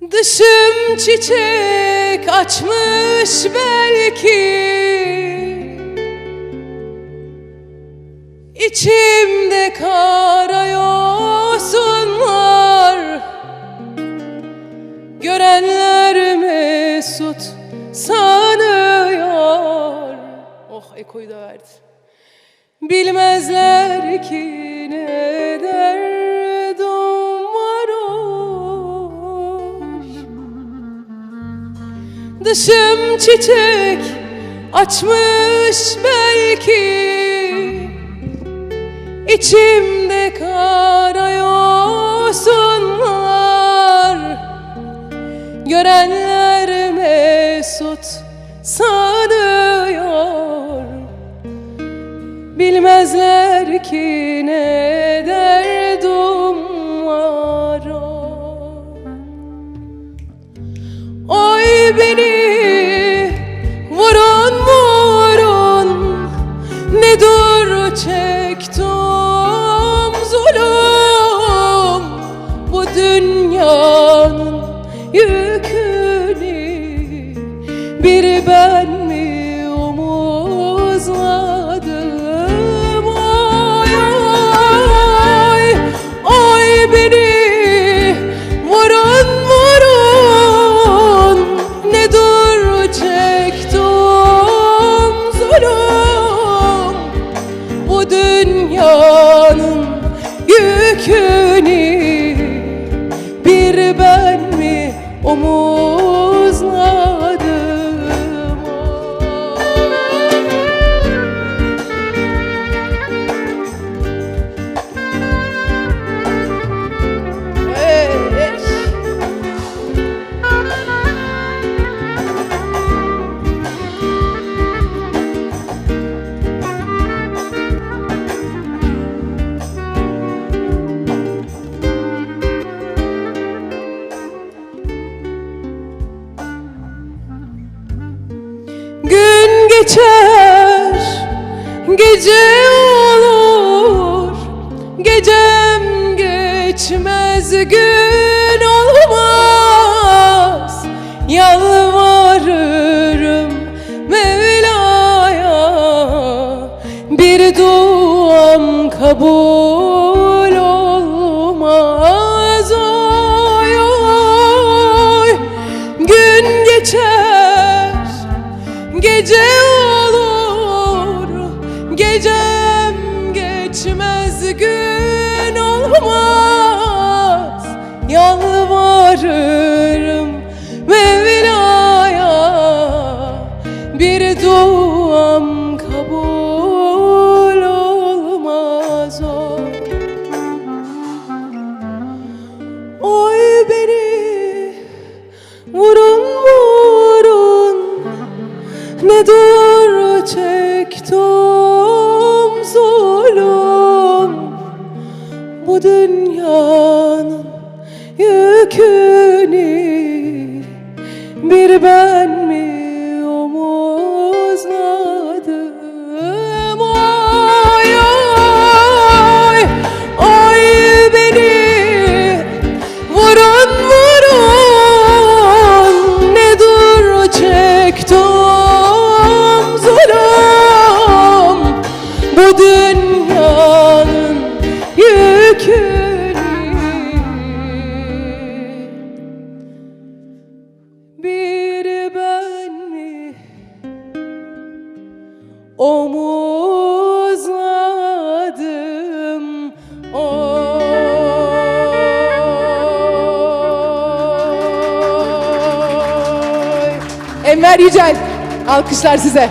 Dışım çiçek açmış belki. İçimde kara yosun var. Görenler mesut sanıyor. Oh ekoyu da verdi. Bilmezler ki Dışım çiçek açmış belki. İçimde kara yosun var. Görenler mesut sanıyor. Bilmezler ki ne yükünü Bir ben mi omuzladım? Oy oy oy beni vurun vurun. Ne dur çektim zulüm? Bu dünyanın yükünü mi omuzladım geçer, gece olur Gecem geçmez, gün olmaz. Yalvarırım Mevla'ya Bir duam kabul olmaz. Oy oy Gün geçer Gece olmaz Yalvarırım Mevla'ya Bir duam kabul olmaz o. Oy beni vurun vurun ne dur çektim zulüm Dünyanın yükünü Bir ben omuzladım Oy. Enver Yücel alkışlar size.